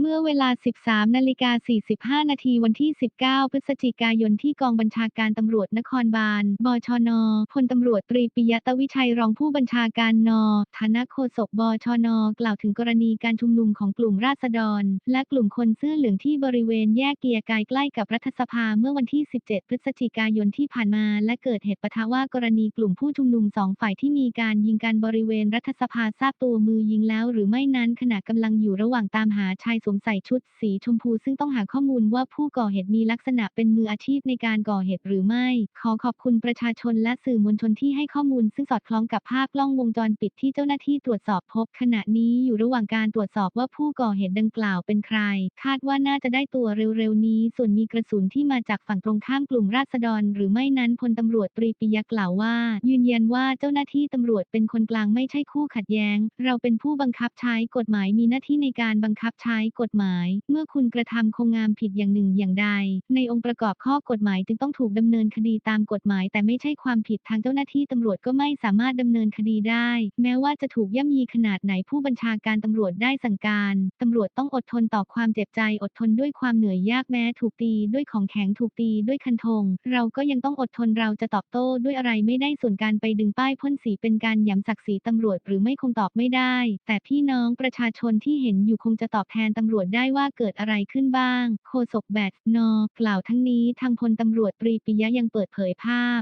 เมื่อเวลา 13 นาฬิกา 45 นาทีวันที่ 19 พฤศจิกายนที่กองบัญชาการตำรวจนครบาล บชน พลตำรวจตรีปิยะตะวิชัยรองผู้บัญชาการน ฐานะโฆษกบชน กล่าวถึงกรณีการชุมนุมของกลุ่มราษฎร และกลุ่มคนเสื้อเหลืองที่บริเวณแยกเกียร์กายใกล้กับรัฐสภาเมื่อวันที่ 17 พฤศจิกายนที่ผ่านมา และเกิดเหตุปะทะว่ากรณีกลุ่มผู้ชุมนุมสองฝ่ายที่มีการยิงกันบริเวณรัฐสภาทราบตัวมือยิงแล้ว หรือไม่นั้นขณะกำลังอยู่ระหว่างตามหาชายสวมใส่ชุดสีชมพูซึ่งต้องหาข้อมูลว่าผู้ก่อเหตุมีลักษณะเป็นมืออาชีพในการก่อเหตุหรือไม่ ขอขอบคุณประชาชนและสื่อมวลชนที่ให้ข้อมูลซึ่งสอดคล้องกับภาพกล้องวงจรปิดที่เจ้าหน้าที่ตรวจสอบพบ ขณะนี้อยู่ระหว่างการตรวจสอบว่าผู้ก่อเหตุดังกล่าวเป็นใคร คาดว่าน่าจะได้ตัวเร็วๆนี้ ส่วนมีกระสุนที่มาจากฝั่งตรงข้ามกลุ่มราษฎร หรือไม่นั้นพลตำรวจตรีปิยะกล่าวว่า ยืนยันว่าเจ้าหน้าที่ตำรวจเป็นคนกลางไม่ใช่คู่ขัดแย้ง เราเป็นผู้บังคับใช้กฎหมายมีหน้าที่ในการบังคับใช้กฎหมาย เมื่อคุณกระทำคงงามผิดอย่างหนึ่งอย่างใด ในองค์ประกอบข้อกฎหมายจึงต้องถูกดำเนินคดีตามกฎหมาย แต่ไม่ใช่ความผิดทางเจ้าหน้าที่ตำรวจก็ไม่สามารถดำเนินคดีได้ แม้ว่าจะถูกย่ำยีขนาดไหนผู้บัญชาการตำรวจได้สั่งการตำรวจต้องอดทนต่อความเจ็บใจอดทนด้วยความเหนื่อยยากแม้ถูกตีด้วยของแข็งถูกตีด้วยคันธงเราก็ยังต้องอดทนเราจะตอบโต้ด้วยอะไรไม่ได้ส่วนการไปดึงป้ายพ่นสีเป็นการหยำศักดิ์ศรีตำรวจหรือไม่คงตอบไม่ได้ แต่พี่น้องประชาชนที่เห็นอยู่คงจะตอบแทนตำรวจได้ว่าเกิดอะไรขึ้นบ้าง โฆษกแบดนอกล่าวทั้งนี้ทางพลตำรวจตรีปิยะยังเปิดเผยภาพ